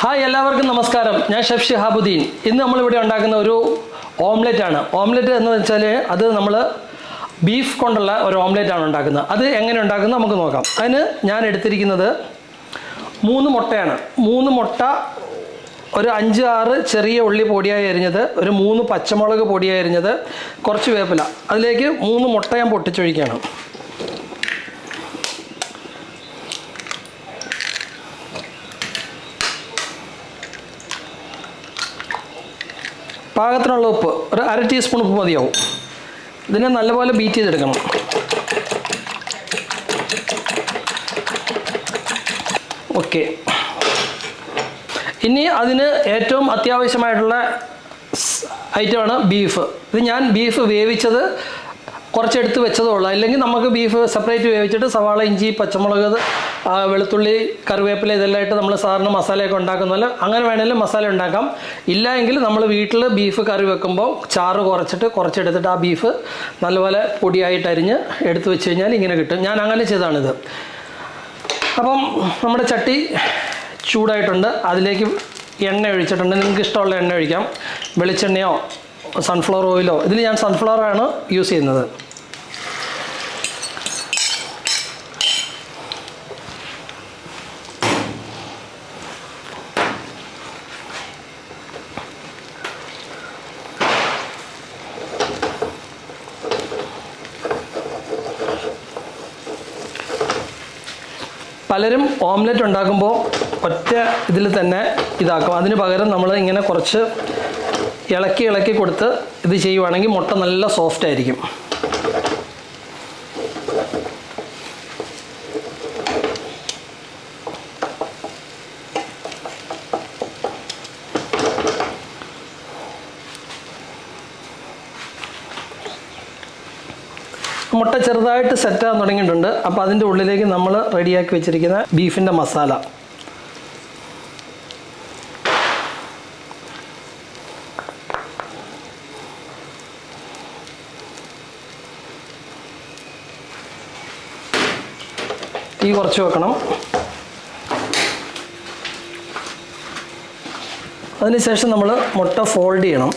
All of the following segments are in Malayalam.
ഹായ് എല്ലാവർക്കും നമസ്കാരം. ഞാൻ ഷെഫ് ഷിഹാബുദ്ദീൻ ഇന്ന് നമ്മളിവിടെ ഉണ്ടാക്കുന്ന ഒരു ഓംലെറ്റ് ആണ്. ഓംലെറ്റ് എന്ന് വെച്ചാൽ അത് നമ്മൾ ബീഫ് കൊണ്ടുള്ള ഒരു ഓംലെറ്റ് ആണ് ഉണ്ടാക്കുന്നത്. അത് എങ്ങനെ ഉണ്ടാക്കുന്നത് നമുക്ക് നോക്കാം. അതിന് ഞാൻ എടുത്തിരിക്കുന്നത് മൂന്ന് മുട്ടയാണ്. മൂന്ന് മുട്ട ഒരു അഞ്ച് ആറ് ചെറിയ ഉള്ളി പൊടിയായി അരിഞ്ഞത് ഒരു മൂന്ന് പച്ചമുളക് പൊടിയായി അരിഞ്ഞത് കുറച്ച് വേപ്പില. അതിലേക്ക് മൂന്ന് മുട്ട ഞാൻ പൊട്ടിച്ചൊഴിക്കുകയാണ്. പാകത്തിനുള്ള ഉപ്പ് ഒരു അര ടീസ്പൂൺ ഉപ്പ് മതിയാവും. ഇതിനെ നല്ലപോലെ ബീറ്റ് ചെയ്തെടുക്കണം. ഓക്കെ ഇനി അതിന് ഏറ്റവും അത്യാവശ്യമായിട്ടുള്ള ഐറ്റമാണ് ബീഫ് ഇത് ഞാൻ ബീഫ് വേവിച്ചത് കുറച്ചെടുത്ത് വെച്ചതേ ഉള്ളൂ അല്ലെങ്കിൽ നമുക്ക് ബീഫ് സെപ്പറേറ്റ് വേവിച്ചിട്ട് സവാള ഇഞ്ചി പച്ചമുളക് വെളുത്തുള്ളി കറിവേപ്പില ഇതെല്ലാം ഇട്ട് നമ്മൾ സാധാരണ മസാലയൊക്കെ ഉണ്ടാക്കുന്നല്ലോ അങ്ങനെ വേണമെങ്കിലും മസാല ഉണ്ടാക്കാം. ഇല്ല എങ്കിൽ നമ്മൾ വീട്ടിൽ ബീഫ് കറി വെക്കുമ്പോൾ ചാറ് കുറച്ചിട്ട് കുറച്ചെടുത്തിട്ട് ആ ബീഫ് നല്ലപോലെ പൊടിയായിട്ട് അരിഞ്ഞ് എടുത്ത് വെച്ച് കഴിഞ്ഞാൽ ഇങ്ങനെ കിട്ടും. ഞാൻ അങ്ങനെ ചെയ്താണിത് അപ്പം നമ്മുടെ ചട്ടി ചൂടായിട്ടുണ്ട്. അതിലേക്ക് എണ്ണ ഒഴിച്ചിട്ടുണ്ട്. നിങ്ങൾക്ക് ഇഷ്ടമുള്ള എണ്ണ ഒഴിക്കാം. വെളിച്ചെണ്ണയോ സൺഫ്ലവർ ഓയിലോ ഇതിൽ ഞാൻ സൺഫ്ലവർ ആണ് യൂസ് ചെയ്യുന്നത്. പലരും ഓംലെറ്റ് ഉണ്ടാക്കുമ്പോൾ ഒറ്റ ഇതിൽ തന്നെ ഇതാക്കും. അതിന് പകരം നമ്മൾ ഇങ്ങനെ കുറച്ച് ഇളക്കി ഇളക്കി കൊടുത്ത് ഇത് ചെയ്യുവാണെങ്കിൽ മുട്ട നല്ല സോഫ്റ്റ് ആയിരിക്കും. മുട്ട ചെറുതായിട്ട് സെറ്റ് സെറ്റാകാൻ തുടങ്ങിയിട്ടുണ്ട്. അപ്പോൾ അതിന്റെ ഉള്ളിലേക്ക് നമ്മൾ റെഡിയാക്കി വെച്ചിരിക്കുന്ന ബീഫിന്റെ മസാല. തീ കുറച്ച് വെക്കണം. അതിനുശേഷം നമ്മൾ മുട്ട ഫോൾഡ് ചെയ്യണം.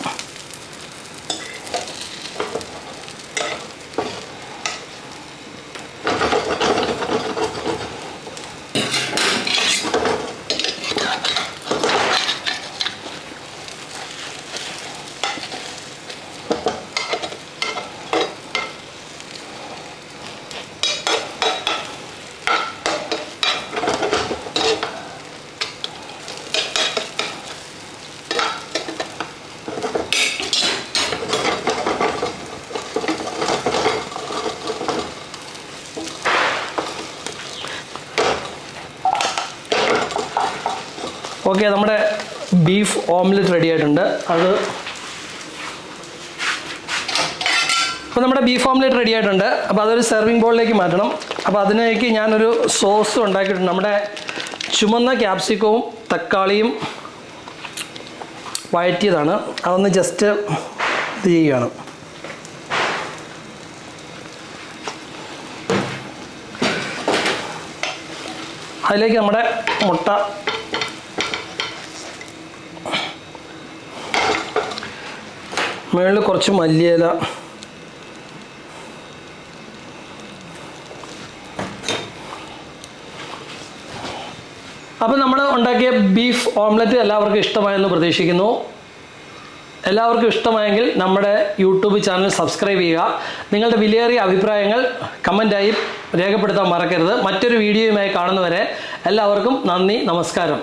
ഓക്കെ നമ്മുടെ ബീഫ് ഓംലെറ്റ് റെഡി ആയിട്ടുണ്ട്. അത് അപ്പോൾ നമ്മുടെ ബീഫ് ഓംലെറ്റ് റെഡി ആയിട്ടുണ്ട്. അപ്പോൾ അതൊരു സെർവിങ് ബോളിലേക്ക് മാറ്റണം. അപ്പോൾ അതിനേക്ക് ഞാനൊരു സോസ് ഉണ്ടാക്കിയിട്ടുണ്ട്. നമ്മുടെ ചുമന്ന ക്യാപ്സിക്കവും തക്കാളിയും വഴറ്റിയതാണ്. അതൊന്ന് ജസ്റ്റ് ഇത് ചെയ്യുകയാണ്. അതിലേക്ക് നമ്മുടെ മുട്ട മുകളിൽ കുറച്ച് മല്ലിയില. അപ്പോൾ നമ്മൾ ഉണ്ടാക്കിയ ബീഫ് ഓംലെറ്റ് എല്ലാവർക്കും ഇഷ്ടമായെന്ന് പ്രതീക്ഷിക്കുന്നു. എല്ലാവർക്കും ഇഷ്ടമായെങ്കിൽ നമ്മുടെ യൂട്യൂബ് ചാനൽ സബ്സ്ക്രൈബ് ചെയ്യുക. നിങ്ങളുടെ വിലയേറിയ അഭിപ്രായങ്ങൾ കമന്റായി രേഖപ്പെടുത്താൻ മറക്കരുത്. മറ്റൊരു വീഡിയോയുമായി കാണുന്നവരെ എല്ലാവർക്കും നന്ദി നമസ്കാരം.